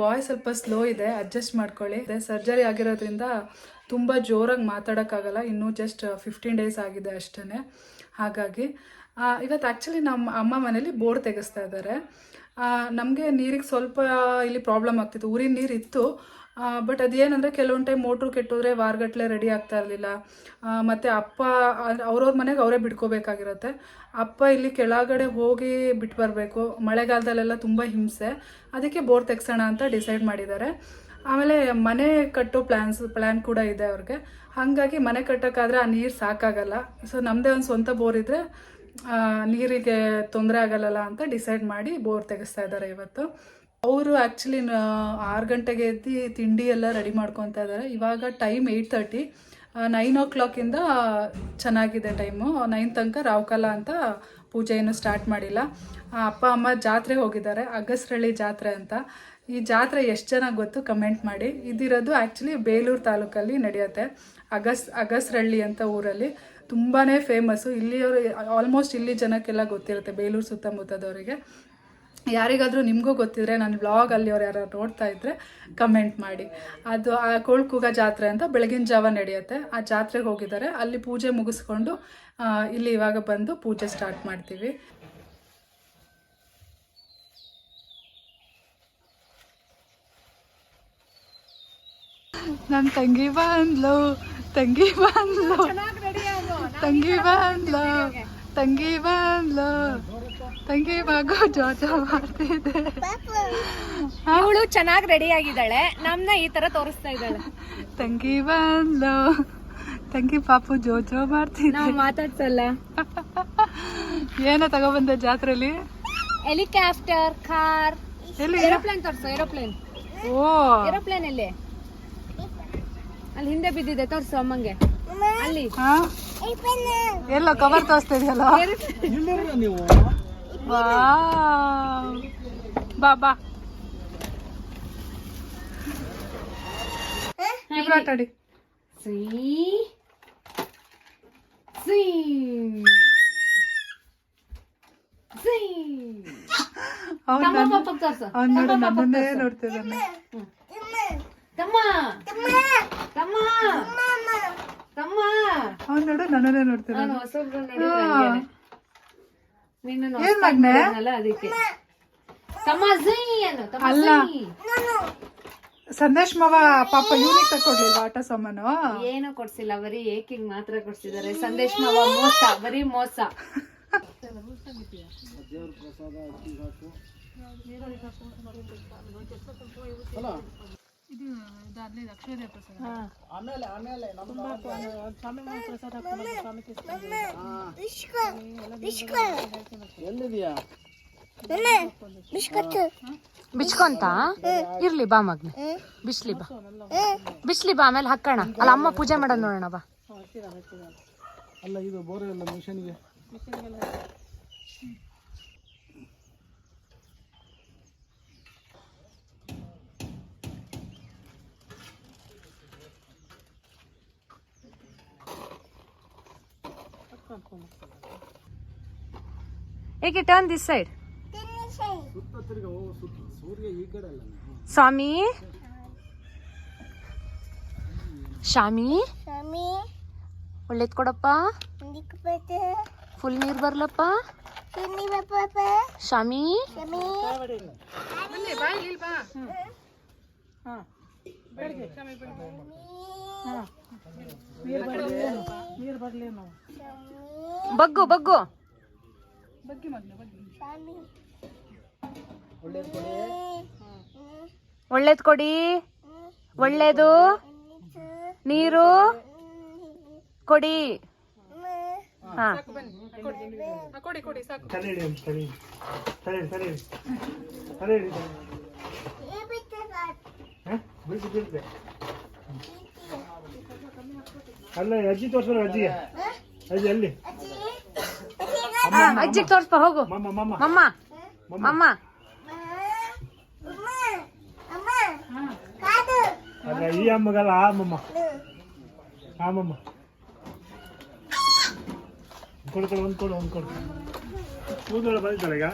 Voice ಸ್ವಲ್ಪ slow ಇದೆ adjust ಮಾಡ್ಕೊಳ್ಳಿ. ಸರ್ಜರಿ ಆಗಿರೋದ್ರಿಂದ ತುಂಬ ಜೋರಾಗಿ ಮಾತಾಡೋಕ್ಕಾಗಲ್ಲ, ಇನ್ನೂ ಜಸ್ಟ್ ಫಿಫ್ಟೀನ್ ಡೇಸ್ ಆಗಿದೆ ಅಷ್ಟೇ ಹಾಗಾಗಿ ಇವತ್ತು ಆ್ಯಕ್ಚುಲಿ ನಮ್ಮ ಅಮ್ಮ ಮನೇಲಿ ಬೋರ್ಡ್ ತೆಗೆಸ್ತಾ ಇದ್ದಾರೆ. ನಮಗೆ ನೀರಿಗೆ ಸ್ವಲ್ಪ ಇಲ್ಲಿ ಪ್ರಾಬ್ಲಮ್ ಆಗ್ತಿತ್ತು. ಊರಿನ ನೀರು ಇತ್ತು. ಬಟ್ ಅದೇನಂದರೆ ಕೆಲವೊಂದು ಟೈಮ್ ಮೋಟ್ರು ಕೆಟ್ಟೋದ್ರೆ ವಾರಗಟ್ಟಲೆ ರೆಡಿ ಆಗ್ತಾ ಇರಲಿಲ್ಲ. ಮತ್ತು ಅಪ್ಪ ಅವ್ರವ್ರ ಮನೆಗೆ ಅವರೇ ಬಿಟ್ಕೋಬೇಕಾಗಿರುತ್ತೆ ಅಪ್ಪ ಇಲ್ಲಿ ಕೆಳಗಡೆ ಹೋಗಿ ಬಿಟ್ಟು ಬರಬೇಕು. ಮಳೆಗಾಲದಲ್ಲೆಲ್ಲ ತುಂಬ ಹಿಂಸೆ. ಅದಕ್ಕೆ ಬೋರ್ ತೆಗ್ಸೋಣ ಅಂತ ಡಿಸೈಡ್ ಮಾಡಿದ್ದಾರೆ. ಆಮೇಲೆ ಮನೆ ಕಟ್ಟೋ ಪ್ಲ್ಯಾನ್ಸ್ ಪ್ಲ್ಯಾನ್ ಕೂಡ ಇದೆ ಅವ್ರಿಗೆ. ಹಾಗಾಗಿ ಮನೆ ಕಟ್ಟೋಕ್ಕಾದ್ರೆ ಆ ನೀರು ಸಾಕಾಗಲ್ಲ. ಸೊ ನಮ್ಮದೇ ಒಂದು ಸ್ವಂತ ಬೋರ್ ಇದ್ದರೆ ನೀರಿಗೆ ತೊಂದರೆ ಆಗಲ್ಲಲ್ಲ ಅಂತ ಡಿಸೈಡ್ ಮಾಡಿ ಬೋರ್ ತೆಗೆಸ್ತಾ ಇದ್ದಾರೆ ಇವತ್ತು. ಅವರು ಆ್ಯಕ್ಚುಲಿ ಆರು ಗಂಟೆಗೆ ಎದ್ದು ತಿಂಡಿ ಎಲ್ಲ ರೆಡಿ ಮಾಡ್ಕೊತಾ ಇದ್ದಾರೆ. ಇವಾಗ ಟೈಮ್ ಏಯ್ಟ್ ತರ್ಟಿ ನೈನ್ ಓ ಕ್ಲಾಕಿಂದ ಚೆನ್ನಾಗಿದೆ ಟೈಮು ನೈನ್ ತನಕ ರಾವ್ಕಾಲ ಅಂತ ಪೂಜೆಯನ್ನು ಸ್ಟಾರ್ಟ್ ಮಾಡಿಲ್ಲ. ಅಪ್ಪ, ಅಮ್ಮ ಜಾತ್ರೆ ಹೋಗಿದ್ದಾರೆ. ಅಗಸ್ರಳ್ಳಿ ಜಾತ್ರೆ ಅಂತ. ಈ ಜಾತ್ರೆ ಎಷ್ಟು ಜನ ಗೊತ್ತು? ಕಮೆಂಟ್ ಮಾಡಿ. ಇದಿರೋದು ಆ್ಯಕ್ಚುಲಿ ಬೇಲೂರು ತಾಲೂಕಲ್ಲಿ ನಡೆಯುತ್ತೆ. ಅಗಸ್, ಅಗಸ್ರಳ್ಳಿ ಅಂತ ಊರಲ್ಲಿ ತುಂಬಾ ಫೇಮಸ್ಸು ಇಲ್ಲಿಯವರು ಆಲ್ಮೋಸ್ಟ್ ಇಲ್ಲಿ ಜನಕ್ಕೆಲ್ಲ ಗೊತ್ತಿರುತ್ತೆ, ಬೇಲೂರು ಸುತ್ತಮುತ್ತದವರಿಗೆ. ಯಾರಿಗಾದರೂ ನಿಮಗೂ ಗೊತ್ತಿದ್ರೆ ನನ್ನ ಬ್ಲಾಗ್ ಅಲ್ಲಿ ಅವ್ರು ಯಾರು ನೋಡ್ತಾ ಇದ್ದರೆ ಕಮೆಂಟ್ ಮಾಡಿ. ಅದು ಆ ಕೋಳ್ಕೂಗ ಜಾತ್ರೆ ಅಂತ ಬೆಳಗಿನ ಜಾವ ನಡೆಯುತ್ತೆ. ಆ ಜಾತ್ರೆಗೆ ಹೋಗಿದ್ದಾರೆ. ಅಲ್ಲಿ ಪೂಜೆ ಮುಗಿಸ್ಕೊಂಡು ಇಲ್ಲಿ ಇವಾಗ ಬಂದು ಪೂಜೆ ಸ್ಟಾರ್ಟ್ ಮಾಡ್ತೀವಿ. ನನ್ನ ತಂಗಿ ಬಂದ್ಲು. ತಂಗಿ ಬಂದ್ಲು. ತಂಗಿ ಬಂದ್ಲು. ತಂಗಿ ಬಂದ್ಲು. ತಂಗಿ ಮಗು ಜೋಜ ಮಾಡ್ತಿದ್ದೆ ಅವಳು ಚೆನ್ನಾಗಿ ರೆಡಿ ಆಗಿದ್ದಾಳೆ. ನಮ್ನ ಈ ತರ ತೋರಿಸ್ತಾ ಇದ್ದಾಳೆ. ತಂಗಿ ಬಂದ್ಲು. ತಂಗಿ ಪಾಪು ಜೋಜೋ ಮಾಡ್ತಿದ್ದೆ ನಾವು ಮಾತಾಡ್ಸಲ್ಲ. ಏನೋ ತಗೊಬಂದೆ ಜಾತ್ರೆಲಿ? Helicopter car. ಎಲ್ಲಿ ಏರೋಪ್ಲೇನ್ ತೋರಿಸು ಏರೋಪ್ಲೇನ್. ಓ. ಏರೋಪ್ಲೇನ್ ಎಲ್ಲಿ? ಅಲ್ಲಿ ಹಿಂದೆ ಬಿದ್ದಿದೆ ತೋರ್ಸು ಅಮ್ಮಂಗೆ. ಅಲ್ಲಿ. ಹಾ? ಎಲ್ಲ ಕವರ್ ತೋರಿಸ್ತಿದ್ಯಲ್ಲ ಇದೆಯಲ್ಲ. ಬಾ ಬಾ. ಇಬ್ರು ಆಟ ಆಡಿ. ಸೀ ಸೀ ಸೀ ಅವ್ನ್ ತಮ್ಮ ನನ್- ಪಾಪಗ್ ತೋರ್ಸು. ಅವ್ನ್ ನೋಡು ನೋಡ್ತಿದ್ದಾನೆ. ತಮ್ಮ. ತಮ್ಮ. ತಮ್ಮ! ಅವ್ನ್ ನೋಡು ನನ್ನನ್ನೇ ನಾನು ಏನ್? ಅದಕ್ಕೆ. ತಮ್ಮ ಝೈ ಅನ್ನು ತಮ್ಮ ಅಲ್ಲ. ಝೈ. ಸಂದೇಶ್ ಮಾವ ಪಾಪ ಯೂನಿಟ್ ತಕೊಡ್ಲಿಲ್ವಾ ಆಟ ಸಾಮಾನು? ಏನು ಕೊಡ್ಸಿಲ್ಲ ಬರೀ ಏಕಿಂಗ್ ಮಾತ್ರ ಕೊಡ್ಸಿದ್ದಾರೆ. ಸಂದೇಶ್ ಮಾವ ಮೋಸ ಬರೀ ಮೋಸ. ಬಿಚ್ಕೊಂತ ಇರ್ಲಿ ಬಾ ಮಗ್ನೆ. ಬಿಸ್ಲಿ ಬಾ. ಬಿಸ್ಲಿ ಬಾ ಆಮೇಲೆ ಹಾಕೋಣ. ಅಲ್ಲ ಅಮ್ಮ ಪೂಜೆ ಮಾಡೋಣ ನೋಡೋಣ ಬಾ. ಅಲ್ಲ ಇದು ಬೋರ್ ಎಲ್ಲ ಮಿಷನ್ಗೆ ಏಕೆ ಟರ್ನ್ ದಿಸ್ ಸೈಡ್ ಸುತ್ತ ತಿರ್ಗ ಹೋಗು ಸುತ್ತ ಸೂರ್ಯ ಈ ಕಡೆ ಅಲ್ಲ ಸ್ವಾಮಿ? ಶಾಮಿ ಒಳ್ಳೇದ್ ಕೊಡಪ್ಪ ಫುಲ್ ನೀರ್ ಬರ್ಲಪ್ಪ ಶಾಮಿ ಬಗ್ಗು ಬಗ್ಗು. ಒಳ್ಳೇದ್ ಕೊಡಿ. ಒಳ್ಳೇದು ನೀರು. ಕೊಡಿ. ಹಾ. ಕೊಡಿ. ಕೊಡಿ ಸಾಕು. ಅಲ್ಲ ಅಜ್ಜಿ ತೋರ್ಸಲ್ಲ ಅಜ್ಜಿಗೆ ಅಜ್ಜಿ ಅಲ್ಲಿ. ಅಜ್ಜಿ ತೋರ್ಸ್ಪ ಹೋಗು. ಮಮ್ಮ ಮಮ್ಮ. ಮಮ್ಮ. ಮಮ್ಮ. ಅಲ್ಲ ಈ ಅಮ್ಮಗಲ್ಲ ಆ ಮಮ್ಮ. ಆ ಮಮ್ಮ. ಕೊಡು ಕೊಡು ಒಂದು ಕೊಡು ಒಂದು ಕೊಡು. ಕೂದಲು ಬಂದಿದ್ದಲ್ಲ ಈಗ.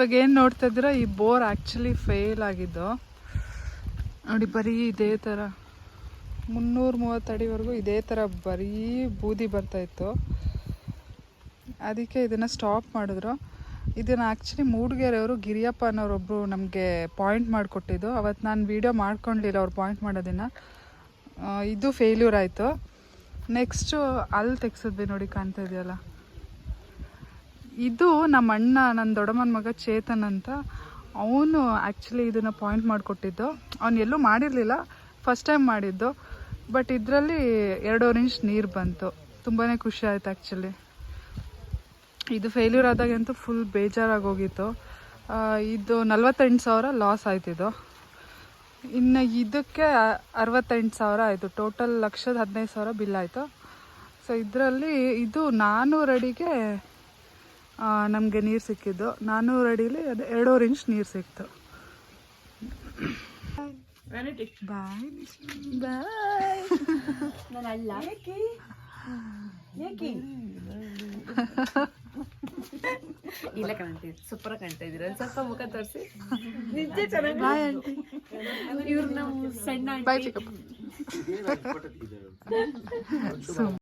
ಇವಾಗ ಏನು ನೋಡ್ತಾ ಇದ್ದೀರಾ? ಈ ಬೋರ್ ಆ್ಯಕ್ಚುಲಿ ಫೇಲ್ ಆಗಿದ್ದು. ನೋಡಿ, ಬರೀ ಇದೇ ಥರ ಮುನ್ನೂರ ಮೂವತ್ತು ಅಡಿವರೆಗೂ ಇದೇ ಥರ ಬರೀ ಬೂದಿ ಬರ್ತಾಯಿತ್ತು ಅದಕ್ಕೆ ಇದನ್ನು ಸ್ಟಾಪ್ ಮಾಡಿದ್ರು. ಇದನ್ನು ಆ್ಯಕ್ಚುಲಿ ಮೂಡಿಗೆರೆಯವರು ಗಿರಿಯಪ್ಪ ಅನ್ನೋರೊಬ್ಬರು ನಮಗೆ ಪಾಯಿಂಟ್ ಮಾಡಿಕೊಟ್ಟಿದ್ದು. ಅವತ್ತು ನಾನು ವೀಡಿಯೋ ಮಾಡ್ಕೊಂಡಿಲ್ಲ ಅವ್ರು ಪಾಯಿಂಟ್ ಮಾಡೋದನ್ನು. ಇದು ಫೇಲ್ಯೂರ್ ಆಯಿತು. ನೆಕ್ಸ್ಟು ಅಲ್ಲಿ ತೆಗ್ಸಿದ್ವಿ ನೋಡಿ, ಕಾಣ್ತಾ ಇದೆಯಲ್ಲ? ಇದು ನಮ್ಮ ಅಣ್ಣ ನನ್ನ ದೊಡ್ಡಮ್ಮನ ಮಗ ಚೇತನ್ ಅಂತ. ಅವನು ಆ್ಯಕ್ಚುಲಿ ಇದನ್ನು ಪಾಯಿಂಟ್ ಮಾಡಿಕೊಟ್ಟಿದ್ದು. ಅವನು ಎಲ್ಲೂ ಮಾಡಿರಲಿಲ್ಲ ಫಸ್ಟ್ ಟೈಮ್ ಮಾಡಿದ್ದು. ಬಟ್ ಇದರಲ್ಲಿ ಎರಡೂವರೆ ಇಂಚ್ ನೀರು ಬಂತು. ತುಂಬಾ ಖುಷಿ ಆಯಿತು ಆ್ಯಕ್ಚುಲಿ ಇದು ಫೇಲ್ಯೂರ್ ಆದಾಗಂತೂ ಫುಲ್ ಬೇಜಾರಾಗಿ ಹೋಗಿತ್ತು ಇದು ನಲ್ವತ್ತೆಂಟು ಸಾವಿರ ಲಾಸ್ ಆಯ್ತಿದ್ದು ಇನ್ನು ಇದಕ್ಕೆ ಅರವತ್ತೆಂಟು ಸಾವಿರ ಆಯಿತು. ಟೋಟಲ್ ಲಕ್ಷದ ಹದಿನೈದು ಸಾವಿರ ಬಿಲ್ ಆಯಿತು. ಸೊ ಇದರಲ್ಲಿ ಇದು ನಾನ್ನೂರು ಅಡಿಗೆ ನಮಗೆ ನೀರು ಸಿಕ್ಕಿದ್ದು. ನಾನ್ನೂರು ಅಡಿಲಿ ಅದು ಎರಡೂವರೆ ಇಂಚ್ ನೀರು ಸಿಕ್ತು. ಬಾಯ್ ಬಾಯ್ ಇಲ್ಲ ಕಾಣ್ತೀವಿ ಸೂಪರ್ ಕಾಣ್ತಾ ಇದೀರ ಸ್ವಲ್ಪ ಮುಖ ತೋರಿಸಿ ಬಾಯ್ ಆಂಟಿ. ಇವ್ರು ನಾವು ಸಣ್ಣ ಬಾಯ್ ಚಿಕ್ಕಪ್ಪ